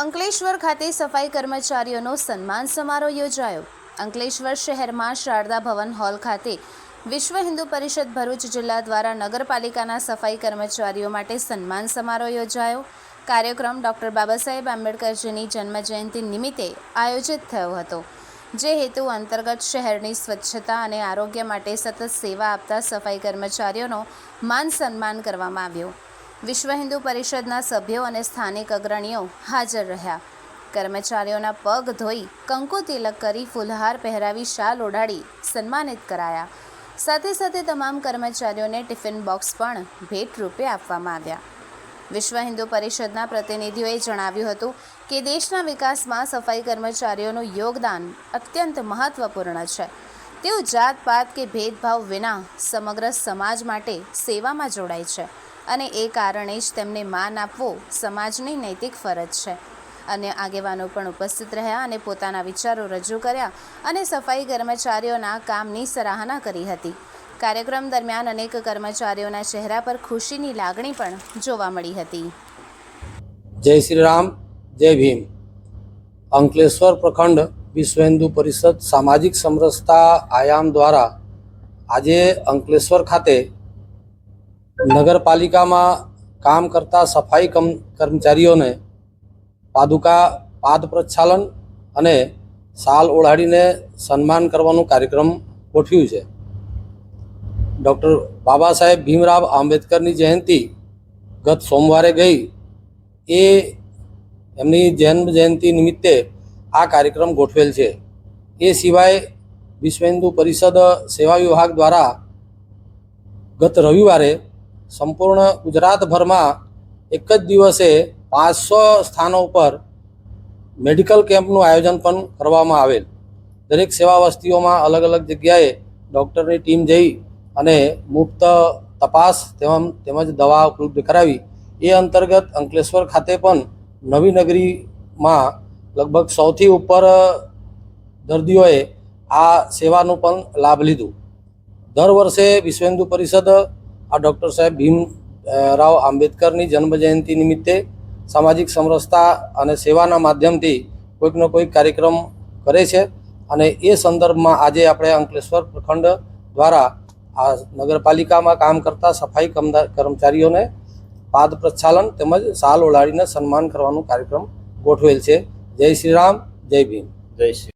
અંકલેશ્વર ખાતે સફાઈ કર્મચારીઓનો સન્માન સમારોહ યોજાયો. અંકલેશ્વર શહેરમાં શારદા ભવન હોલ ખાતે વિશ્વ હિન્દુ પરિષદ ભરૂચ જિલ્લા દ્વારા નગરપાલિકાના સફાઈ કર્મચારીઓ માટે સન્માન સમારોહ યોજાયો. કાર્યક્રમ ડૉક્ટર બાબા સાહેબ આંબેડકરજીની જન્મજયંતિ નિમિત્તે આયોજિત થયો હતો, જે હેતુ અંતર્ગત શહેરની સ્વચ્છતા અને આરોગ્ય માટે સતત સેવા આપતા સફાઈ કર્મચારીઓનો માન સન્માન કરવામાં આવ્યો. વિશ્વ હિન્દુ પરિષદના સભ્યો અને સ્થાનિક અગ્રણીઓ હાજર રહ્યા. કર્મચારીઓના પગ ધોઈ કંકુ તિલક કરી ફૂલહાર પહેરાવી શાલ ઓઢાડી સન્માનિત કરાયા. સાથે સાથે તમામ કર્મચારીઓને ટિફિન બોક્સ પણ ભેટ રૂપે આપવામાં આવ્યા. વિશ્વ હિન્દુ પરિષદના પ્રતિનિધિઓએ જણાવ્યું હતું કે દેશના વિકાસમાં સફાઈ કર્મચારીઓનું યોગદાન અત્યંત મહત્વપૂર્ણ છે. તેઓ જાત પાત કે ભેદભાવ વિના સમગ્ર સમાજ માટે સેવામાં જોડાય છે. અને એ કારણે જ તેમને માન આપવું સમાજની નૈતિક ફરજ છે. અન્ય આગેવાનો પણ ઉપસ્થિત રહ્યા અને પોતાના વિચારો રજૂ કર્યા અને સફાઈ કર્મચારીઓના કામની સરાહના કરી હતી. કાર્યક્રમ દરમિયાન અનેક કર્મચારીઓના ચહેરા પર ખુશીની લાગણી પણ જોવા મળી હતી. જય શ્રી રામ જય ભીમ. અંકલેશ્વર પ્રખંડ વિશ્વ હિન્દુ પરિષદ સામાજિક સમરસતા આયામ દ્વારા આજે અંકલેશ્વર ખાતે નગરપાલિકામાં કામ કરતા સફાઈ કર્મચારીઓને પાદુકા, પાદ પ્રચ્છાલન અને શાલ ઓઢાડીને સન્માન કરવાનું કાર્યક્રમ ગોઠવ્યું છે. ડૉક્ટર બાબા સાહેબ ભીમરાવ આંબેડકરની જયંતિ ગત સોમવારે ગઈ. એ એમની જન્મ જયંતિ નિમિત્તે આ કાર્યક્રમ ગોઠવેલ છે. એ સિવાય વિશ્વ હિન્દુ પરિષદ સેવા વિભાગ દ્વારા ગત રવિવારે સંપૂર્ણ ગુજરાતભરમાં એક જ દિવસે પાંચસો સ્થાનો ઉપર મેડિકલ કેમ્પનું આયોજન પણ કરવામાં આવેલ. દરેક સેવા વસ્તીઓમાં અલગ અલગ જગ્યાએ ડૉક્ટરની ટીમ જઈ અને મુફ્ત તપાસ તેમજ તેમજ દવા ઉપલબ્ધ કરાવી. એ અંતર્ગત અંકલેશ્વર ખાતે પણ નવી નગરીમાં લગભગ સૌથી ઉપર દર્દીઓએ આ સેવાનું પણ લાભ લીધું. દર વર્ષે વિશ્વ હિન્દુ પરિષદ આ ડૉક્ટર સાહેબ ભીમ રાવ આંબેડકરની જન્મજયંતિ નિમિત્તે સામાજિક સમરસતા અને સેવાના માધ્યમથી કોઈકનો કોઈક કાર્યક્રમ કરે છે અને એ સંદર્ભમાં આજે આપણે અંકલેશ્વર પ્રખંડ દ્વારા આ નગરપાલિકામાં કામ કરતા સફાઈ કર્મચારીઓને પાદ પ્રક્ષાલન તેમજ સાલ ઓળાડીને સન્માન કરવાનો કાર્યક્રમ ગોઠવેલ છે. જય શ્રી રામ, જય ભીમ. જય શ્રી